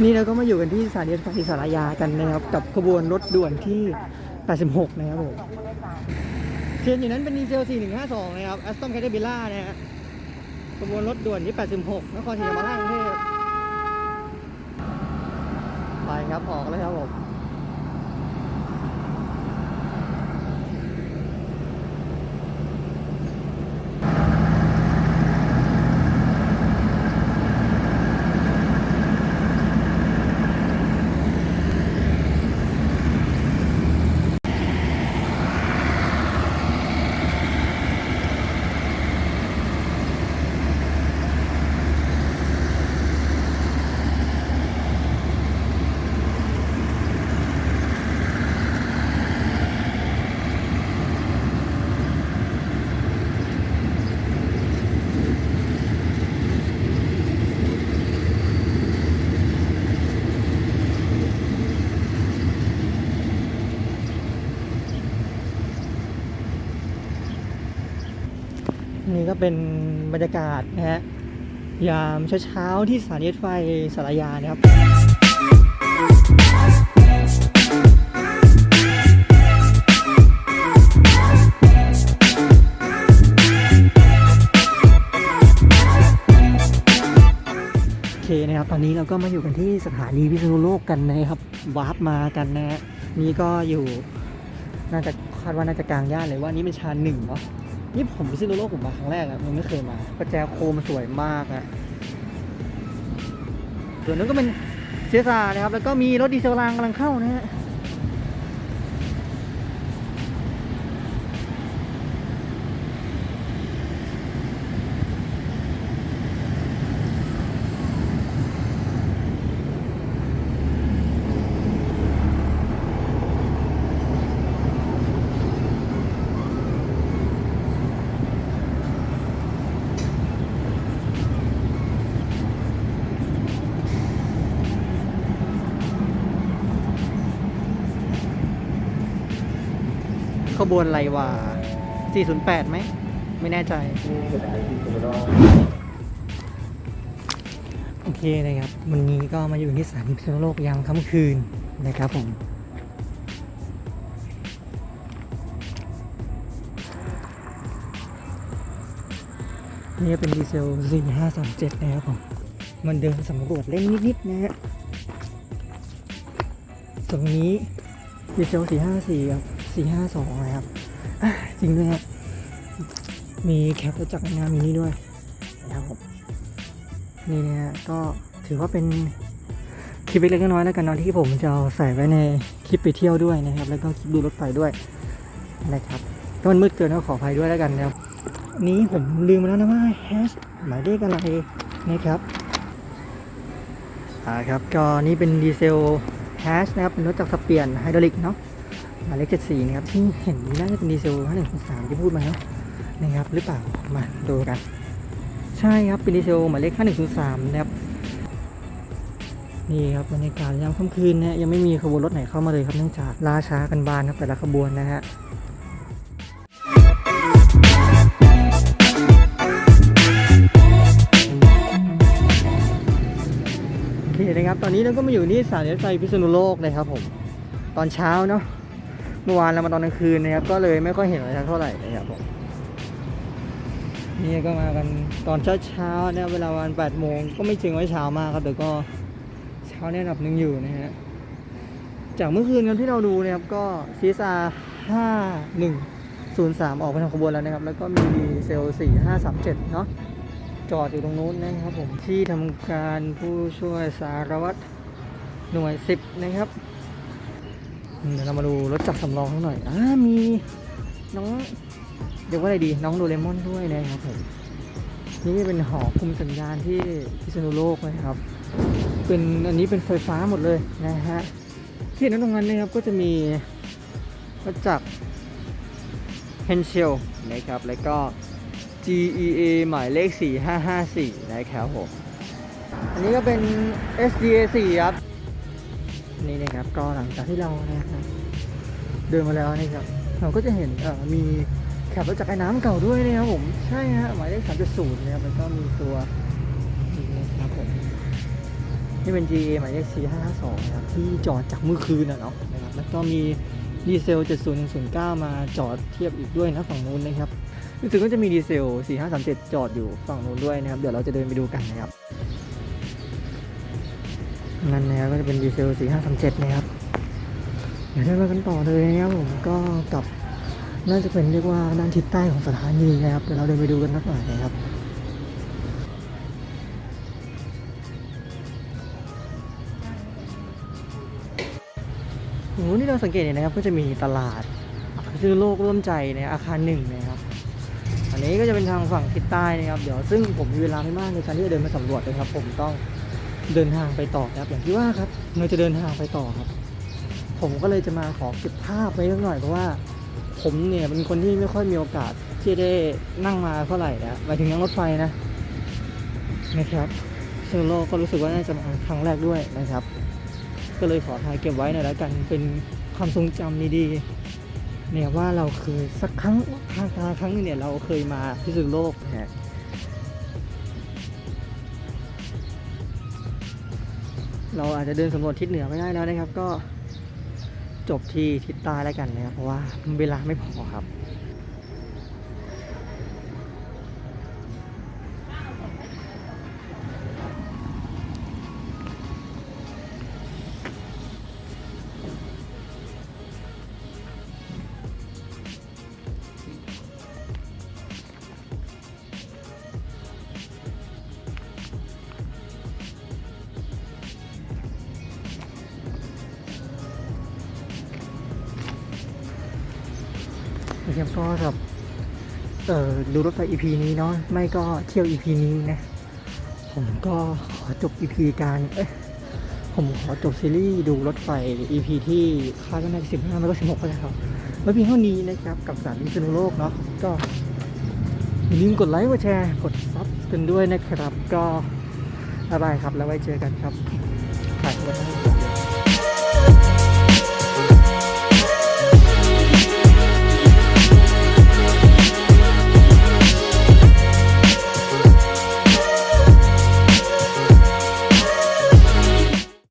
วันนี้เราก็มาอยู่กันที่สถานีรถไฟสารยากันนะครับ กับขบวนรถด่วนที่ 86 นะครับผมเทียนอยู่นั้นเป็นดีเซล 4152 นะครับ a s t o n c a t e r p i l l a r นะฮะขบวนรถด่วนที่ 86 นครศรีธรรมราชกรุงเทพไปครับ ออกเลยครับผม นี่ก็เป็นบรรยากาศนะฮะยามเช้าๆที่สถานีรถไฟสารยานะครับโอเคนะครับตอนนี้เราก็มาอยู่กันที่สถานีพิษณุโลกกันนะครับวาร์ปมากันนะฮะนี่ก็อยู่น่าจะ คาดว่าน่าจะกลางย่านเลยว่านี่เป็นชานหนึ่งเนาะนี่ผมไปซื้อโลกผมมาครั้งแรกอะยังไม่เคยมาประแจโคมสวยมากอะส่วนนั้นก็เป็นเสียซานะครับ แล้วก็มีรถดีเซลรางกำลังเข้านะฮะ ขบวนอะไรวะ408ไหม ไม่แน่ใจ โอเคนะครับ วันนี้ก็มาอยู่ที่สถานีพิษณุโลกยามค่ำคืนนะครับผม นี่เป็นดีเซล 4537 นะครับผม มันเดินสำรวจเล่นนิด ๆ นะฮะตรงนี้ดีเซล454ครับ 452นะครับจริงด้วยครับ มีแคปรถจักรยานมีนี่ด้วยนะครับผมนี่นะฮะก็ถือว่าเป็นคลิปเล็กๆน้อยๆแล้วกันเนาะที่ผมจะใส่ไว้ในคลิปไปเที่ยวด้วยนะครับ แล้วก็คลิปดูรถไฟด้วยนะครับก็มันมืดเกินก็ขออภัยด้วยแล้วกันนะครับ นี้ผมลืมไปแล้วนะว่าแฮชหมายเลขอะไรนะครับอ่าครับก็นี่เป็นดีเซลแฮชนะครับเป็นรถจักรสเปียนไฮดรอลิกเนาะ มายเลข74นะครับที่เห็นน่าจะเป็นดีเซล5103ที่พูดมาเนาะนะครับหรือเปล่ามาดูกัน ใช่ครับเป็นดีเซลหมายเลข5103นะครับนี่ครับบรรยากาศยามค่ำคืนนะยังไม่มีขบวนรถไหนเข้ามาเลยครับเนื่องจากล่าช้ากันบานครับแต่ละขบวนนะฮะโอเคนะครับตอนนี้เราก็มาอยู่ที่สถานีรถไฟพิษณุโลกนะครับผมตอนเช้าเนาะ เมื่อวานเรามาตอนกลางคืนนะครับ ก็เลยไม่ค่อยเห็นอะไรเท่าไหร่นะครับผมนี่ก็มากันตอนเช้าเช้าเนี่ยเวลาวันแปดโมงก็ไม่ถึงว่าเช้ามากครับแต่ก็เช้าเนี่ยระดับหนึ่งอยู่นะฮะจากเมื่อคืนกันที่เราดูนะครับก็ซีซาห้าหนึ่งศูนย์สามออกไปทางขบวนแล้วนะครับ แล้วก็มีดีเซลสี่ห้าสามเจ็ดเนาะจอดอยู่ตรงนู้นนะครับผมที่ทำการผู้ช่วยสารวัตรหน่วยสิบนะครับ เดี๋ยวเรามาดูรถจักรสำรองเขาหน่อยอ่ามีน้องเรียกว่าอะไรดีน้องโดเรมอนด้วยนะครับผมนี่เป็นหอคุมสัญญาณที่พิษณุโลกนะครับ เป็นอันนี้เป็นไฟฟ้าหมดเลยนะฮะที่เห็นตรงนั้นนะครับก็จะมีรถจักร h e n s c h e l นะครับ แล้วก็ GEA หมายเลข 4554 นะครับผม อันนี้ก็เป็น SDA 4ครับ นี่นะครับ ก็หลังจากที่เรานะครับเดินมาแล้วนะครับ เราก็จะเห็นมีแคปรถจักรไอ้น้ำเก่าด้วยนะครับผม ใช่ฮะหมายเลข3.0นะครับแล้วก็มีตัวนี่นะครับผมนี่เป็น GA หมายเลข4552นะครับที่จอดจากเมื่อคืนนะเนาะนะครับแล้วก็มีดีเซล 70109 มาจอดเทียบอีกด้วยนะฝั่งนู้นนะครับรู้สึกว่าจะมีดีเซล 4537 จอดอยู่ฝั่งนู้นด้วยนะครับ เดี๋ยวเราจะเดินไปดูกันนะครับ นั่นนะครับก็จะเป็นดีเซล4537นะครับเดี๋ยวเดินมากันต่อเลยนะครับผมก็กับน่าจะเป็นเรียกว่าด้านทิศใต้ของสถานีนะครับเดี๋ยวเราเดินไปดูกันสักหน่อยนะครับโอ้โหนี่เราสังเกตเห็นนะครับก็จะมีตลาดชื่อโลกร่วมใจในอาคารหนึ่งนะครับ อันนี้ก็จะเป็นทางฝั่งทิศใต้นะครับ เดี๋ยวซึ่งผมมีเวลาไม่มากในการที่จะเดินมาสำรวจนะครับ ผมต้อง เดินทางไปต่อครับอย่างที่ว่าครับเราจะเดินทางไปต่อครับ ผมก็เลยจะมาขอเก็บภาพไว้สักหน่อยเพราะว่า ผมเนี่ยเป็นคนที่ไม่ค่อยมีโอกาสที่ได้นั่งมาเท่าไหร่นะหมายถึงนั่งรถไฟนะนะครับซึ่งโลก็รู้สึกว่าน่าจะมาครั้งแรกด้วยนะครับ ก็เลยขอถ่ายเก็บไว้หน่อยแล้วกันเป็นความทรงจำดีๆเนี่ยว่าเราเคยสักครั้งครั้งครั้งหนึงเนี่ยเราเคยมาพิสูจน์โลกนะ เราอาจจะเดินสำรวจทิศเหนือไม่ได้แล้วนะครับ ก็จบที่ทิศใต้แล้วกันนะครับเพราะว่าเวลาไม่พอครับ นะครับก็สำหรับเอ่อดูรถไฟ EP นี้เนาะไม่ก็เที่ยว EP นี้นะ ผมก็ขอจบ EP การเอ๊ะผมขอจบซีรีส์ดูรถไฟ EP ที่คาดว่าน่าจะสิบห้าไม่ก็สิบหกก็ได้ครับไว้เพียงเท่านี้นะครับกับสารพิษณุโลกเนาะก็อย่าลืมกดไลค์กดแชร์กดซับกันด้วยนะครับ ก็บ๊ายบายครับแล้วไว้เจอกันครับถ่ายไว้ให้